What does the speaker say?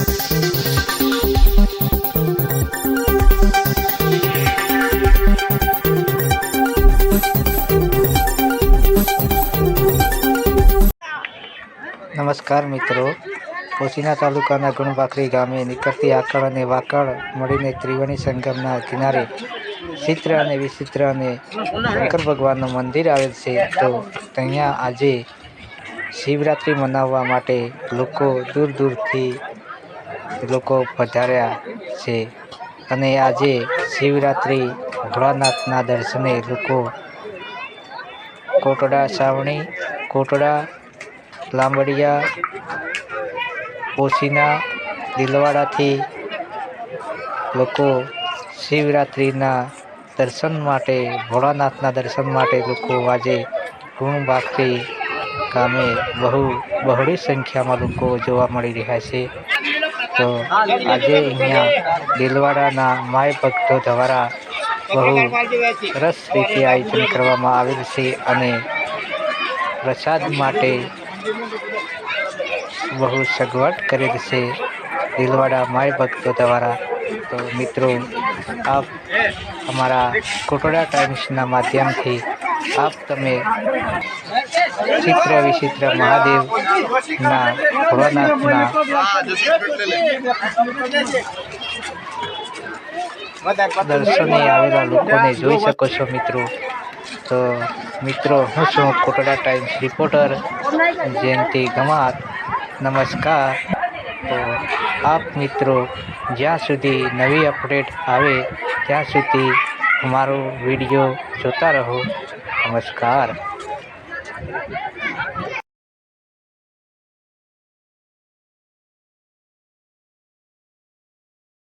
નમસ્કાર મિત્રો. પોશીના તાલુકાના ગુણવાખરી ગામે નીકળતી આકળ અને વાકળ મળીને ત્રિવેણી સંગમના કિનારે ચિત્ર અને વિચિત્ર અને શંકર ભગવાનનું મંદિર આવેલ છે, તો ત્યાં આજે શિવરાત્રિ મનાવવા માટે લોકો દૂર દૂરથી લોકો પધાર્યા છે. અને આજે શિવરાત્રિ ભોળાનાથના દર્શને લોકો કોટડા સાવણી, કોટડા લાંબડિયા પોશીના દિલવાડાથી લોકો શિવરાત્રિના દર્શન માટે, ભોળાનાથના દર્શન માટે લોકો આજે ગુણબાખરી ગામે બહુ બહોળી સંખ્યામાં લોકો જોવા મળી રહ્યા છે. તો આજે અહીંયા દિલવાડાના માય ભક્તો દ્વારા બહુ સરસ રીતે આયોજન કરવામાં આવેલ છે અને પ્રસાદ માટે બહુ સગવડ કરેલ છે દિલવાડા માય ભક્તો દ્વારા. તો મિત્રો, આપ અમારા કોટોડા ટાઈમ્સના માધ્યમથી આપ તમે ચિત્ર વિચિત્ર મહાદેવના ભોળાનાથના દર્શને આવેલા લોકોને જોઈ શકો છો મિત્રો. તો મિત્રો, હું છું કોટડા ટાઈમ્સ રિપોર્ટર જયંતિ ગમાત નમસ્કાર. તો આપ મિત્રો, જ્યાં સુધી નવી અપડેટ આવે, ત્યાં સુધી અમારો વીડિયો જોતા રહો. નમસ્કાર